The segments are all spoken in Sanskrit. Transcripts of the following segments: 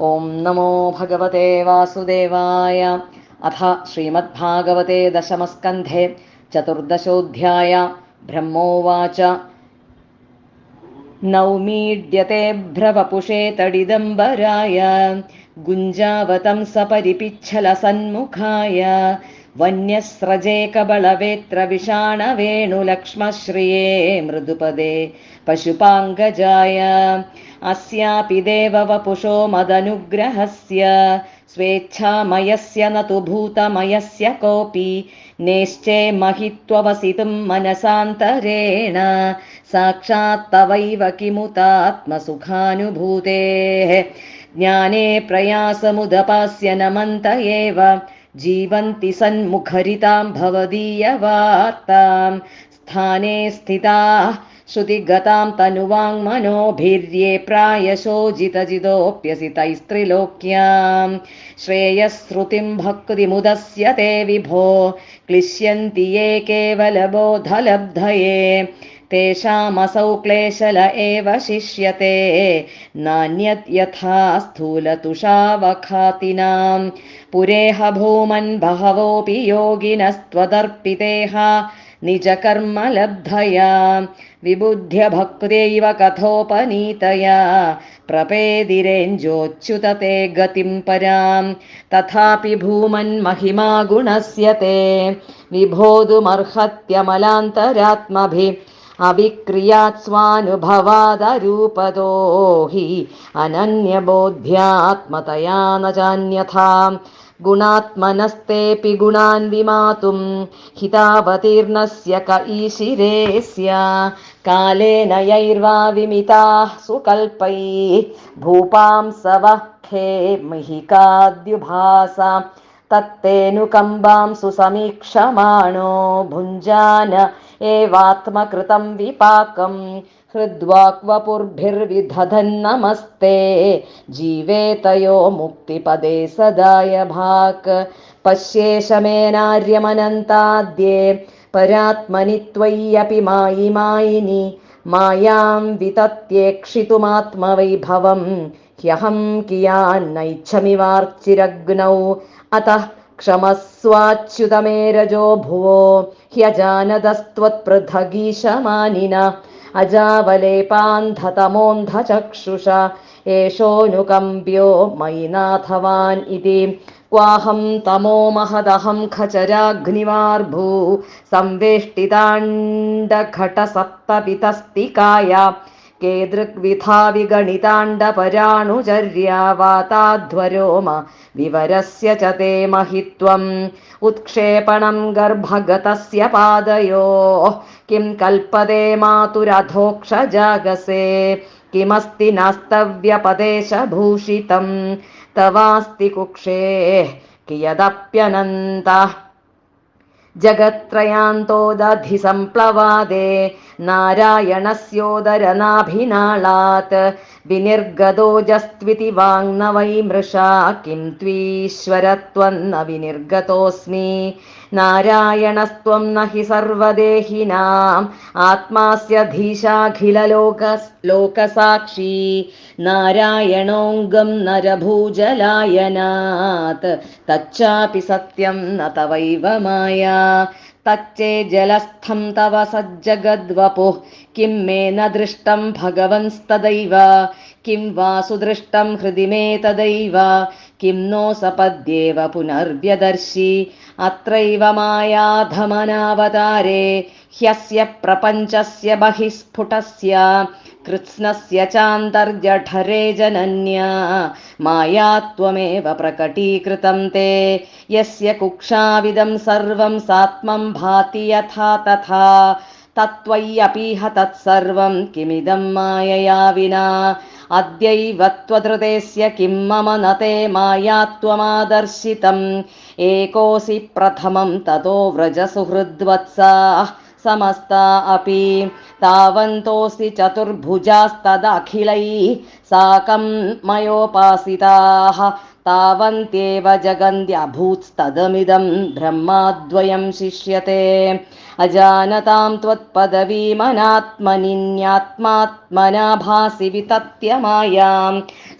ॐ नमो भगवते वासुदेवाय। अथ श्रीमद्भागवते दशमस्कन्धे चतुर्दशोऽध्याय ब्रह्मोवाच। नौमीड्यते भ्रवपुषे तडिदम्बराय। गुञ्जावतं सपरिपिच्छलसन्मुखाय वन्यस्रजे कबलवेत्रविषाणवेणुलक्ष्मश्रिये मृदुपदे पशुपाङ्गजाय। अस्यापि देववपुषो मदनुग्रहस्य स्वेच्छामयस्य न तु भूतमयस्य कोऽपि नेश्चे महित्ववसितुं मनसान्तरेण। साक्षात्तवैव किमुतात्मसुखानुभूतेः। ज्ञाने प्रयासमुदपास्य नमन्त एव जीवन्ति सन्मुखरितां भवदीयवार्तां, स्थाने स्थिताः श्रुतिगतां तनुवाङ्मनोभिर्ये प्रायशोजितजितोऽप्यसितैस्त्रिलोक्यां श्रेयःश्रुतिं भक्तिमुदस्य ते विभो, क्लिश्यन्ति ये केवलबोधलब्धये। तेषामसौ क्लेशल एव शिष्यते। नान्यत् यथा स्थूलतुषावखातिनां पुरेह भूमन् बहवोऽपि योगिनस्त्वदर्पितेह निजकर्मलब्धया विबुध्यभक्त्यैव कथोपनीतया। प्रपेदिरेञ्जोच्युतते गतिं परां तथापि भूमन्महिमा गुणस्य ते विभोदुमर्हत्यमलान्तरात्मभिः अविक्रियात् स्वानुभवादरूपदो हि अनन्यबोध्यात्मतया न चान्यथा। गुणात्मनस्तेऽपि गुणान् विमातुं हितावतीर्णस्य क ईशिरेस्य कालेन यैर्वा विमिताः सुकल्पैः। भूपां सवखे महिकाद्युभासा। तत्तेऽनुकम्बां सुसमीक्षमाणो भुञ्जान एवात्मकृतं विपाकं हृद्वाक्वपुर्भिर्विधधन्नमस्ते। जीवेतयो मुक्तिपदे सदाय भाक् पश्येशमेनार्यमनन्ताद्ये परात्मनि त्वय्यपि मायि मायिनि। मायां वितत्येक्षितुमात्मवैभवं। ह्यहं कियान्नैच्छमिवार्चिरग्नौ। अतः क्षमस्वाच्युतमेरजो भुवो ह्यजानदस्त्वत्पृथगीशमानिन अजावलेपान्धतमोऽन्धचक्षुष एषोऽनुकम्प्यो मयि नाथवान् इति। क्वाहं तमो महदहं खचराग्निवार्भू। संवेष्टिताण्डघटसप्तपितस्तिकाया केदृग्विधा विगणिताण्डपराणुचर्या वाताध्वरोम विवरस्य च ते महित्वम् उत्क्षेपणं गर्भगतस्य पादयोः किं कल्पते मातुरधोक्षजागसे? किमस्ति नास्तव्यपदेशभूषितं तवास्ति कुक्षेः कियदप्यनन्तः जगत्त्रयान्तोदधिसम्प्लवादे नारायणस्योदरनाभिनाळात् विनिर्गतोजस्त्विति वाङ्न वै मृषा किं त्वीश्वरत्वन्न विनिर्गतोऽस्मि नारायणस्त्वं न हि सर्वदेहिनाम् आत्मास्य धीशाखिललोक लोकसाक्षी। नारायणोऽङ्गं नरभूजलायनात्। तच्चापि सत्यं न तवैव माया। तच्चे जलस्थं तव सज्जगद्वपुः। किं मे न दृष्टं भगवंस्तदैव। किं वा सुदृष्टं हृदि मे तदैव किं नो सपद्येव पुनर्व्यदर्शि? अत्रैव मायाधमनावतारे ह्यस्य प्रपञ्चस्य बहिस्फुटस्य कृत्स्नस्य चान्तर्जठरे जनन्या। माया त्वमेव प्रकटीकृतं ते। यस्य कुक्षाविदं सर्वं सात्मं भाति यथा तथा तत्त्वय्यपीह तत्सर्वं किमिदं मायया विना? अद्यैव त्वधृतेस्य किं मम न ते माया त्वमादर्शितम् एकोऽसि प्रथमं ततो व्रजसुहृद्वत्साः समस्ता अपि तावन्तोऽसि चतुर्भुजास्तदखिलैः साकं मयोपासिताः तावन्त्येव जगन्त्यभूत्स्तदमिदं ब्रह्माद्वयं शिष्यते। अजानतां त्वत्पदवीमनात्मनिन्यात्मात्मना भासि वितत्य मायां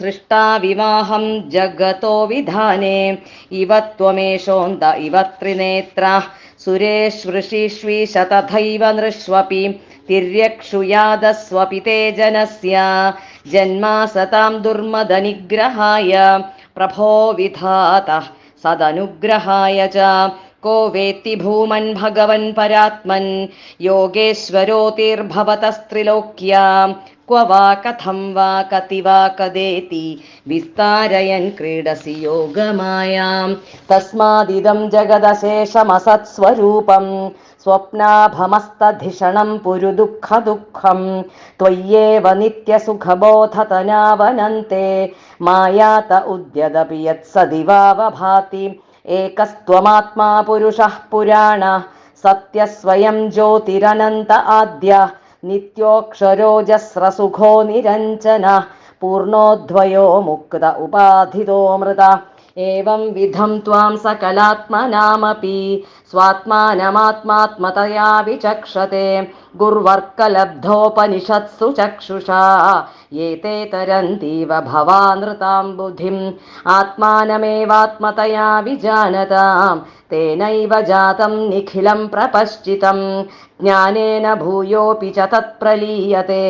सृष्टा विवाहं जगतो विधाने। इव त्वमेषोन्त इव त्रिनेत्राः सुरेष्वृषिष्वीश तथैव नृष्वपि तिर्यक्षुयादस्वपि ते जनस्य जन्मा सतां दुर्मदनिग्रहाय प्रभो विधातः सदनुग्रहाय च को वेत्ति भूमन् भगवन् परात्मन्। योगेश्वरोतिर्भवतस्त्रिलोक्या क्व वा कथं वा कति वा कदेति विस्तारयन् क्रीडसि योगमायां तस्मादिदं जगदशेषमसत्स्वरूपं स्वप्नाभमस्तधिषणं पुरु दुःखदुःखं त्वय्येव नित्यसुखबोधतनावनन्ते मायात उद्यदपि यत्सदिवावभाति एकस्त्वमात्मा पुरुषः पुराण सत्यस्वयं ज्योतिरनन्त आद्य नित्योऽक्षरोजस्रसुखो निरञ्जनः पूर्णोद्वयो मुक्त उपाधितोऽमृत एवं विधं त्वां सकलात्मनामपि स्वात्मानमात्मात्मतया विचक्षते गुर्वर्कलब्धोपनिषत्सु चक्षुषा एते तरन्तीव भवानृतां बुद्धिम् आत्मानमेवात्मतया विजानतां तेनैव जातं निखिलं प्रपश्चितं ज्ञानेन भूयोऽपि च तत्प्रलीयते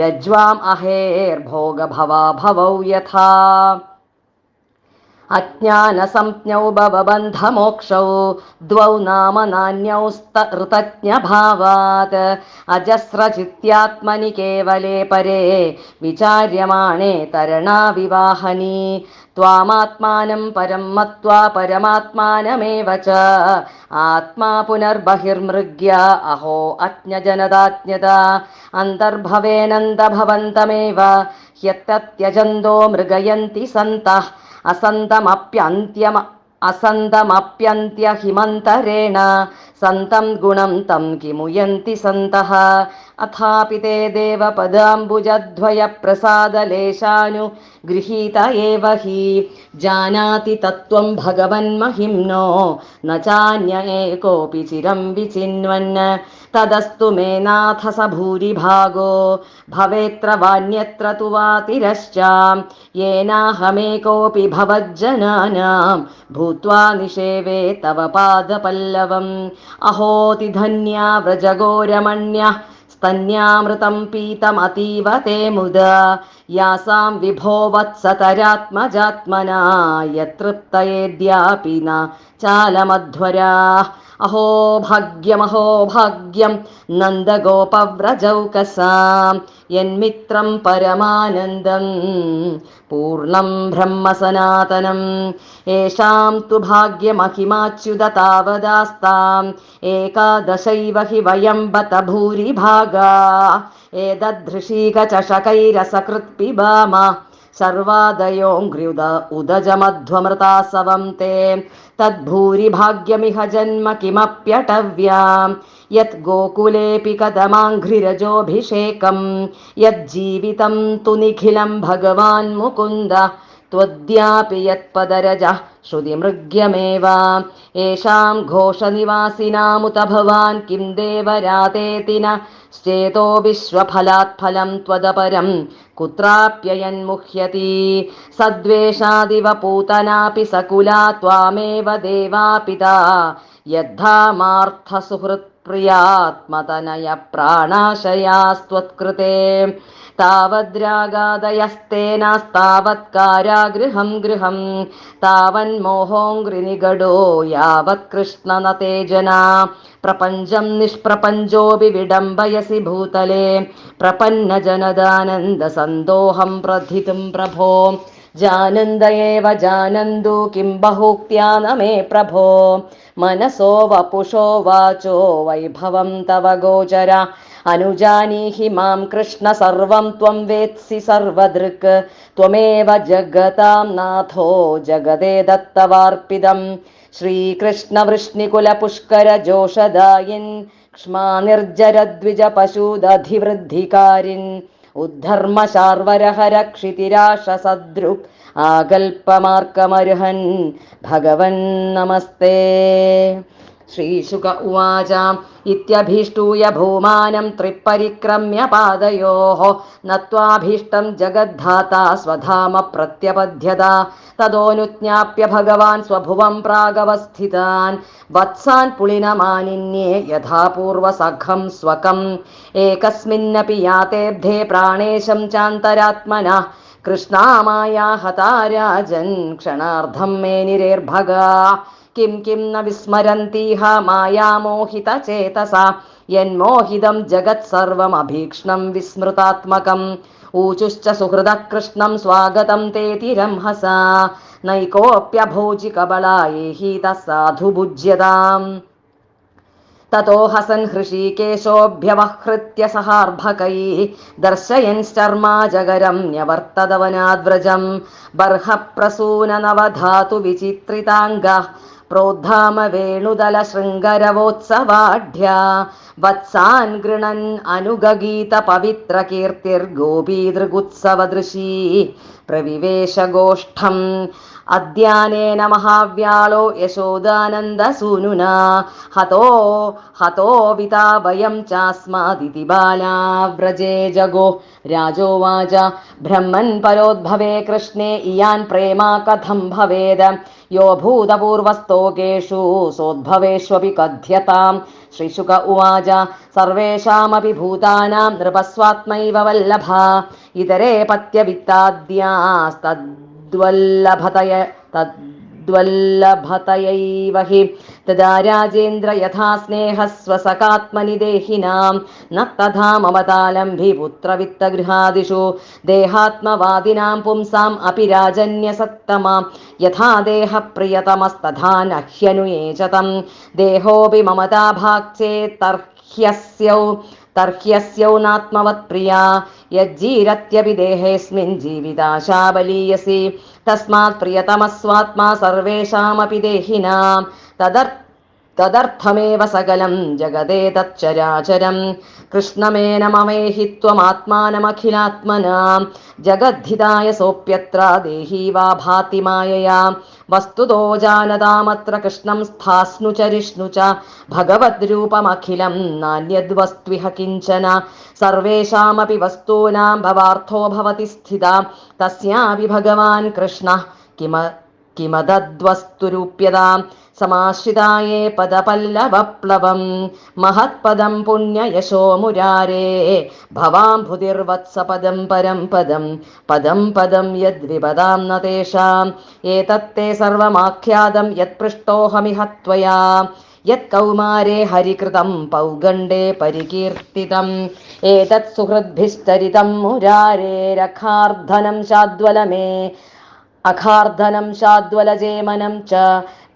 रज्ज्वाम् अहेर्भोगभवा भवौ यथा अज्ञानसंज्ञौ भवबन्धमोक्षौ द्वौ नाम नान्यौ ऋतज्ञभावात् अजस्रचित्यात्मनि केवले परे विचार्यमाणे तरणाविवाहनी। त्वामात्मानं परं मत्वा परमात्मानमेव च। आत्मा पुनर्बहिर्मृग्या अहो अज्ञजनदाज्ञता अन्तर्भवेनन्दभवन्तमेव। ह्यत्तत्यजन्तो मृगयन्ति सन्तः असन्तमप्यन्त्यम असन्तमप्यन्त्यहिमन्तरेण सन्तं गुणं तं किमुयन्ति सन्तः? अथापि ते देवपदाम्बुजद्वयप्रसादलेशानुगृहीत एव हि। जानाति तत्त्वं भगवन्महिम्नो न चान्य एकोऽपि चिरं विचिन्वन्। तदस्तु मे नाथ स भूरिभागो भवेत्र वान्यत्र तु वातिरश्च। येनाहमेकोऽपि भवज्जनानां भूत्वा निषेवे तव पादपल्लवम् अहोतिधन्या व्रजगोरमण्यः स्तन्यामृतं पीतमतीव ते मुदा। यासां विभो वत्सतरात्मजात्मना यत्तृप्तयेद्यापि न चालमध्वराः अहो भाग्यमहो भाग्यं नन्दगोपव्रजौकसां यन्मित्रं परमानन्दं पूर्णं ब्रह्मसनातनम् येषां तु भाग्यमहिमाच्युत तावदास्ताम् एकादशैव हि वयं बत भूरिभागा एतद्धृशीकचषकैरसकृत् पिबाम सर्वादयोऽङ्घ्र्युद उदजमध्वमृतासवं ते तद्भूरिभाग्यमिह जन्म किमप्यटव्यां यत् गोकुलेऽपि कदमाङ्घ्रिरजोऽभिषेकं यज्जीवितं तु निखिलं भगवान् मुकुन्द त्वद्यापि यत्पदरजः श्रुतिमृग्यमेव। येषां घोषनिवासिनामुत भवान् किं देवरातेति न। श्चेतो विश्वफलात् फलं त्वदपरं कुत्राप्ययन्मुह्यति। सद्वेषादिव पूतनापि सकुला त्वामेव देवापिता താവദ്രാഗാദയസ്തേനാസ്താവത്കാരാഗൃഹം ഗൃഹം. താവന്മോഹോങ്കൃനിഗഡോ യാവത് കൃഷ്ണനതേജന. പ്രപഞ്ചം നിഷ്പ്രപഞ്ചോപി വിടംബയസി ഭൂതലേ. പ്രപന്ന ജനദാനന്ദ സന്തോഹം പ്രഥിതും പ്രഭോ. जानन्द एव जानन्तु किं बहुक्त्या न मे प्रभो। मनसो वपुषो वाचो वैभवं तव गोचर। अनुजानीहि मां कृष्ण सर्वं त्वं वेत्सि सर्वदृक्। त्वमेव जगतां नाथो जगदे दत्तवार्पिदम् श्रीकृष्णवृष्णिकुलपुष्करजोषदायिन् क्ष्मा निर्जरद्विजपशूदधिवृद्धिकारिन् ഉദ്ധർമ്മശാർവരഹരക്ഷിതിരാശസദ്രുക് ആകൽപമാർക്കമർഹൻ ഭഗവൻ നമസ്തേ. श्रीशुक उवाच इत्यभीष्टूय भूमानं त्रिपरिक्रम्य पादयोः नत्वाभीष्टं जगद्धाता स्वधाम प्रत्यपद्यता ततोऽनुज्ञाप्य भगवान् स्वभुवं प्रागवस्थितान् वत्सान् पुलिनमानिन्ये यथा पूर्वसखं स्वकम् एकस्मिन्नपि यातेऽब्धे प्राणेशं चान्तरात्मनः कृष्णामाया हता राजन् क्षणार्धं मे निरेर्भगा കിം കിം ന വിസ്മരന്തീഹ മായാമോഹിതചേതസ യന്മോഹിതം ജഗത് സർവമഭീക്ഷ്ണം വിസ്മൃതാത്മകം ഊചുശ്ച സുഹൃത കൃഷ്ണം സ്വാഗതം തേതിരംഹസ നൈകോപ്യഭോജി കബളായേഹി തസാധുഭുജ്യതാം തതോ ഹസൻ ഹൃഷീകേശോഭ്യവഹൃത്യ സഹാർഭകൈ ദർശയൻശ്ചർമാജകരം ന്യവർത്തതവനാദ്വ്രജം ബർഹപ്രസൂനനവധാതു വിചിത്രിതാംഗ प्रोद्धाम वेणुदलशृङ्गरवोत्सवाढ्या वत्सान् गृणन् अनुगगीतपवित्रकीर्तिर्गोपीदृगुत्सवदृशी प्रविवेशगोष्ठम् अद्यानेन महाव्याळो यशोदानन्दसूनुना। हतो हतो विता वयं चास्मादिति बाला व्रजे जगो। राजोवाच ब्रह्मन् परोद्भवे कृष्णे इयान् प्रेमा कथं भवेद? यो भूतपूर्वस्तोकेषु सोद्भवेष्वपि कथ्यताम्। श्रीशुक उवाच सर्वेषामपि भूतानां नृपस्वात्मैव वल्लभा। इतरे पत्यवित्ताद्यास्तद्वल्लभतय तद्वल्लभतयैव हि तदा राजेन्द्र यथा स्नेहः स्वसकात्मनि देहिनां न तथा ममतालम्भि पुत्रवित्तगृहादिषु देहात्मवादिनां पुंसाम् अपि राजन्यसत्तमां यथा देहप्रियतमस्तथा न ह्यनुये च तं देहोऽपि ममता भाक्चेत्तर्ह्यस्यौ तर्ह्यस्यौ नात्मवत्प्रिया यज्जीरत्यपि देहेऽस्मिन् जीविताशा बलीयसि तस्मात् प्रियतमस्वात्मा सर्वेषामपि देहिनां। तदर्थ തദർത്ഥമേവ സകലം ജഗതേ തച്ചരാചരം. കൃഷ്ണമേനമവേഹി ത്വമാത്മാനമഖിലാത്മന ജഗദ്ധിതായ സോപ്യത്ര ദേഹീ വാ ഭാതി മായയാ. വസ്തുതോ ജാനതാമത്ര കൃഷ്ണം സ്ഥാസ്നു ചരിഷ്ണു ച. ഭഗവദ്രൂപമഖിലം നാന്യദ്വസ്ത്വിഹ കിഞ്ചന. സർവേഷാമപി വസ്തൂനാം ഭവാർത്ഥോ ഭവതി സ്ഥിത. തസ്യാപി ഭഗവാൻ കൃഷ്ണ. കിമ കിമതദ്വസ്തുരൂപ്യതാം. किमदद्वस्तुरूप्यतां समाश्रिताये पदपल्लवप्लवं महत्पदं पुण्ययशो मुरारे भवाम्भुतिर्वत्सपदं परं पदं पदं पदं यद्विपदां न तेषाम् एतत्ते सर्वमाख्यातं यत्पृष्टोऽहमिह त्वया यत्कौमारे हरिकृतं पौगण्डे परिकीर्तितम् एतत् सुहृद्भिश्चरितं मुरारेरखार्धनं അഖാർധനം ശാദ്വലചേമനം ച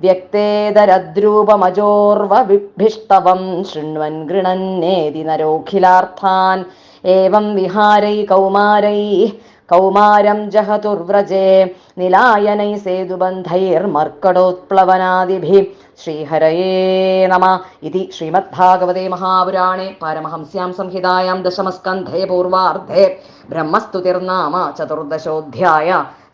വ്യക്തേതരദ്രൂപമജോർവഭിഷ്ടവം ശൃണ്വൻ ഗൃണന്നേതി നരോഖിലാർത്ഥാൻ. ഏവം വിഹാരൈ കൗമാരൈ കൗമാരം ജഹതുർവ്രജേ നിലായനൈ സേതുബന്ധൈർമർക്കടോത്പ്ലവനാദിഭി. ശ്രീഹരയേ നമ. ഇതി ശ്രീമദ്ഭാഗവതേ മഹാപുരാണേ പാരമഹംസ്യാം സംഹിതായാം ദശമസ്കന്ധേ പൂർവാർദ്ധേ ബ്രഹ്മസ്തുതിർനാമ ചതുർദശോധ്യായ.